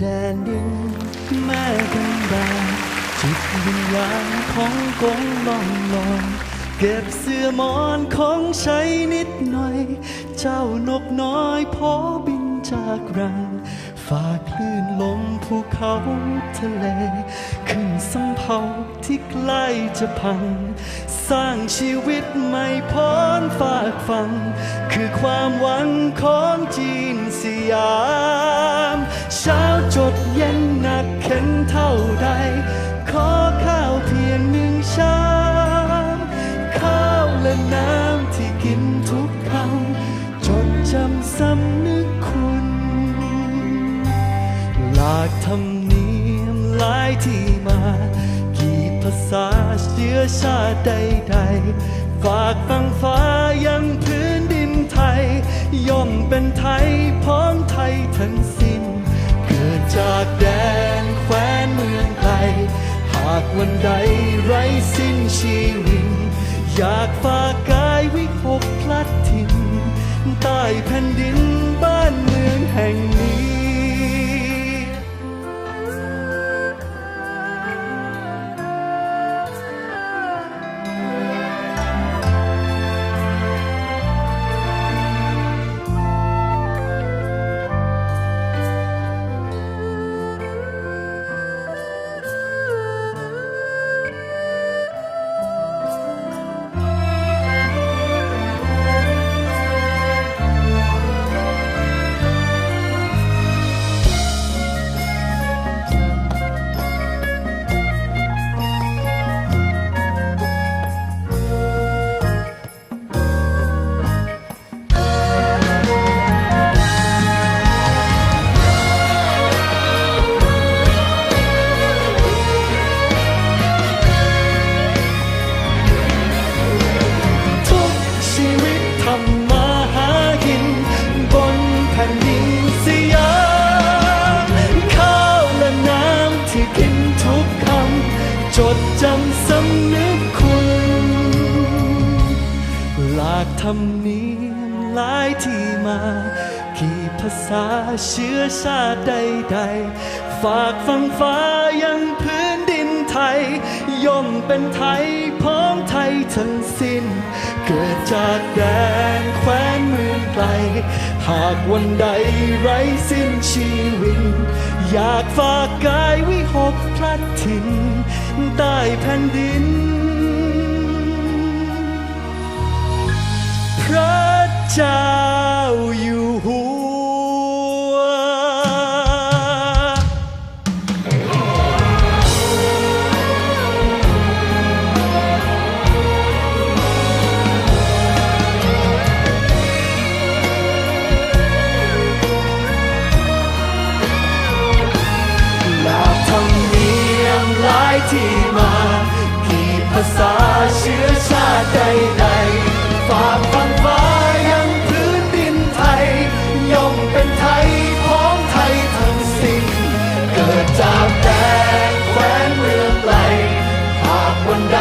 แดนดินแม่กันดานจิตวิญญาณของกงล่องลอยเก็บเสื้อมอนของใช้นิดหน่อย เจ้านกน้อยพอบินจากรังฝ่าคลื่นลมภูเขาทะเล ขึ้นสำเภาที่ใกล้จะพัง สร้างชีวิตใหม่พ้นฝากฟัง คือความหวังของจีนสยาม เช้าจดเย็นหนักเข็นเท่าใด ขอข้าวเพียงหนึ่งชามข้าวและน้ำที่กินทุกคำจดจำสำนึกคุณ หลากธรรมเนียมหลายที่มา กี่ภาษาเชื้อชาติใดๆ ฝากฟังฟ้ายังพื้นดินไทย ย่อมเป็นไทยพ้องไทยทั้งสิ้น จากแดนแคว้นเมืองไกล หากวันใดไร้สิ้นชีวิต อยากฝากกายวิหกพลัดถิ่นใต้แผ่นดินบ้านเมืองแห่ง สำนึกคุณหลากธรรมเนียมหลายที่มา กี่ภาษาเชื้อชาติใดๆ ฝากฟังฟ้ายังพื้นดินไทย ย่อมเป็นไทยพ้องไทยทั้งสิ้น เกิดจากแดนแคว้นเมืองไกล หากวันใดไร้สิ้นชีวิต อยากฝากกายวิหกพลัดถิ่น ใต้แผ่นดิน พระเจ้าอยู่ิดจากแดงแขวนเมืองไหลหากวันใด